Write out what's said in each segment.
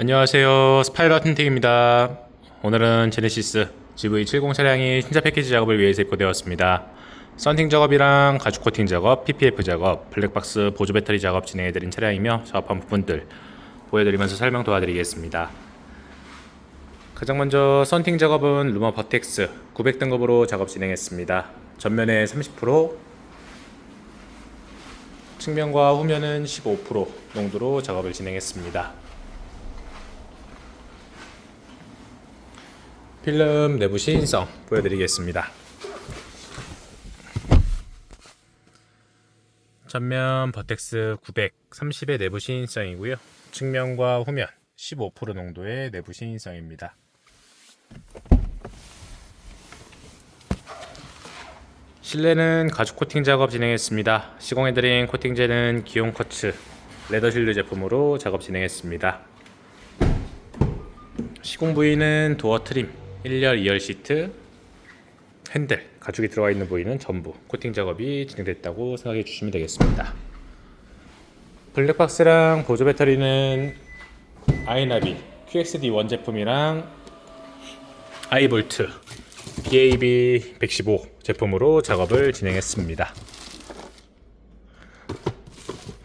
안녕하세요. 스파이러 틴팅입니다. 오늘은 제네시스 GV70 차량이 신차 패키지 작업을 위해서 입고되었습니다. 썬팅 작업이랑 가죽 코팅 작업, PPF 작업, 블랙박스 보조 배터리 작업 진행해드린 차량이며 작업한 부분들 보여드리면서 설명 도와드리겠습니다. 가장 먼저 썬팅 작업은 루머 버텍스 900등급으로 작업 진행했습니다. 전면에 30%, 측면과 후면은 15% 농도로 작업을 진행했습니다. 필름 내부 시인성 보여드리겠습니다. 전면 버텍스 930의 내부 시인성이고요. 측면과 후면 15% 농도의 내부 시인성입니다. 실내는 가죽 코팅 작업 진행했습니다. 시공해드린 코팅제는 기온 커츠 레더 실드 제품으로 작업 진행했습니다. 시공 부위는 도어 트림, 1열, 2열 시트, 핸들, 가죽이 들어가 있는 부위는 전부 코팅 작업이 진행됐다고 생각해 주시면 되겠습니다. 블랙박스랑 보조 배터리는 아이나비 QXD1 제품이랑 아이볼트 BAB 115 제품으로 작업을 진행했습니다.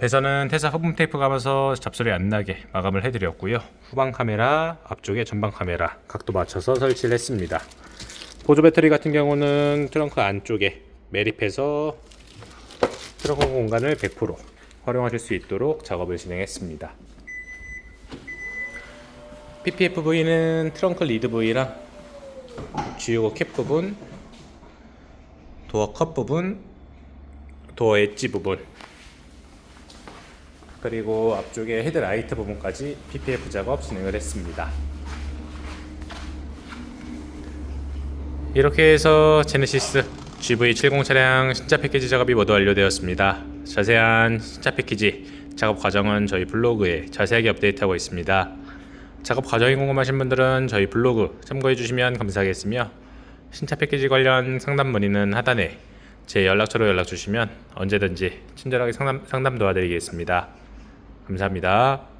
배선은 태사 허분 테이프 감아서 잡소리 안 나게 마감을 해드렸고요. 후방 카메라, 앞쪽에 전방 카메라 각도 맞춰서 설치를 했습니다. 보조 배터리 같은 경우는 트렁크 안쪽에 매립해서 트렁크 공간을 100% 활용하실 수 있도록 작업을 진행했습니다. PPF 부위는 트렁크 리드 부위랑 주요 캡 부분, 도어 컵 부분, 도어 엣지 부분, 그리고 앞쪽에 헤드라이트 부분까지 PPF 작업 진행을 했습니다. 이렇게 해서 제네시스 GV70 차량 신차 패키지 작업이 모두 완료되었습니다. 자세한 신차 패키지 작업 과정은 저희 블로그에 자세하게 업데이트하고 있습니다. 작업 과정이 궁금하신 분들은 저희 블로그 참고해 주시면 감사하겠으며 신차 패키지 관련 상담 문의는 하단에 제 연락처로 연락 주시면 언제든지 친절하게 상담, 상담 도와드리겠습니다. 감사합니다.